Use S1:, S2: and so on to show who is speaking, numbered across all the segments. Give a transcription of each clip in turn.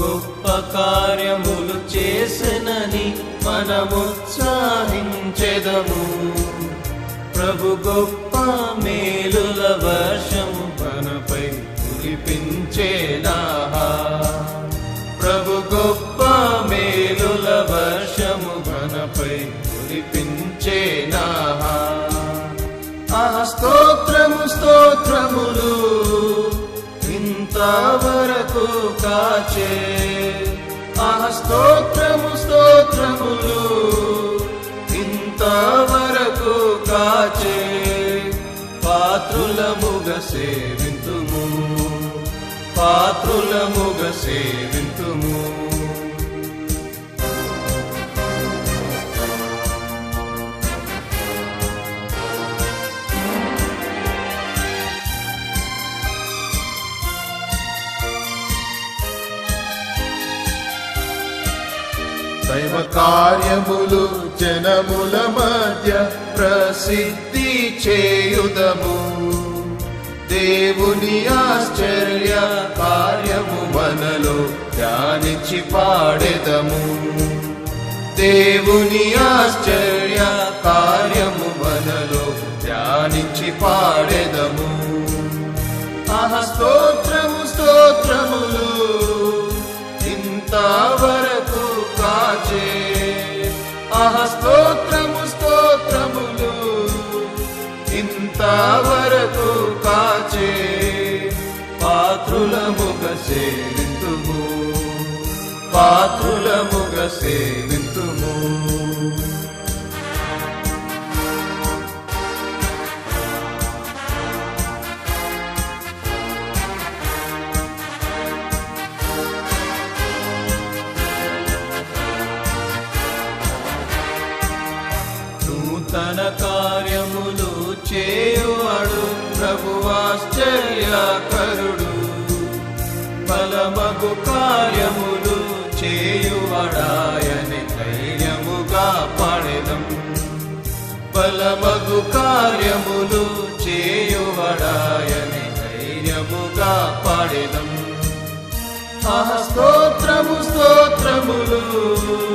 S1: గొప్ప కార్యములు చేసినని మనముత్సాహించెదము. ప్రభు గొప్ప మేలుల వర్షము మనపై కురిపించేనా ప్రభు గొప్ప మేలుల వర్షము మనపై కురిపించేనా ఆ స్తోత్రము స్తోత్రములు. ఇంతవరకు కాచే. ఆ స్తోత్రము స్తోత్రములు ఇంతవరకు కాచే. పాత్రులముగ సేవింతుము పాత్రులముగ సేవి
S2: సైవ కార్యములు జనముల మధ్య
S1: ప్రసిద్ధి చేయుదము. దేవుని ఆశ్చర్య కార్యము మనలో ధ్యానించి పాడెదము. దేవుని ఆశ్చర్య కార్యము మనలో ధ్యానించి పాడెదము. ఆహ స్తోత్రము స్తోత్రములు. ఇంత స్తోత్రము స్తోత్రములు ఇంతవరకు కాచే పాత్రులముగ సేవింతుము. పాత్రులముగ సేవింతు తన కార్యములు చేయువాడు. ప్రభువాశ్చర్యకరుడు బలమగు కార్యములు చేయువాడాయని ధైర్యముగా పాడెదం. బలమగు కార్యములు చేయువాడాయని ధైర్యముగా పాడెదం. ఆ స్తోత్రము స్తోత్రములు.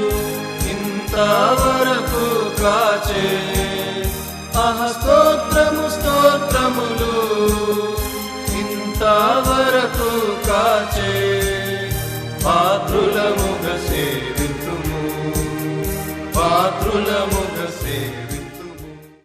S1: ఇంతవరకు కాచే పాత్రులముగ సేవితుము. పాత్రులముగ సేవి